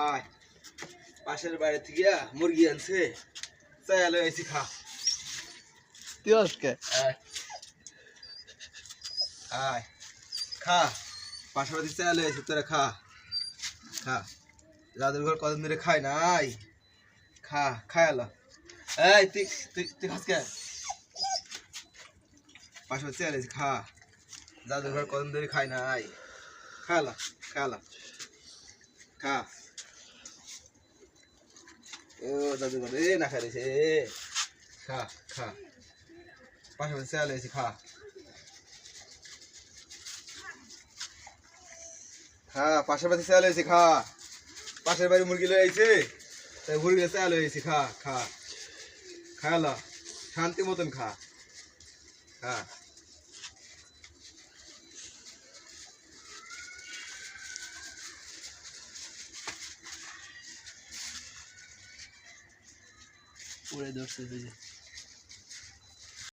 আয় পাশের বাড়ি থেকে মুরগি আনছে চাইলে এসি খা। তুই আজকে? আয়। খা। পাশের বাড়ি চাইলে এসে তোরা খা। খা। দাদুর ঘর কদিন ধরে খাই নাই খা খাই আলো। এই তুই তুই তুই খাস কে? পাশে চাইলে এসে খা। দাদুর ঘর কদিন ধরে খাই নাই খালা খালা খা। ও দাদু ঘর এ না খাই রেছে খা খা। খা। খা খা। পাশের বাড়ি মুরগি লয়ে আইছে, তাই মুরগি চাল হয়েছে খা খা। খালা শান্তি মতন খা খা। পরে ধরছে তুই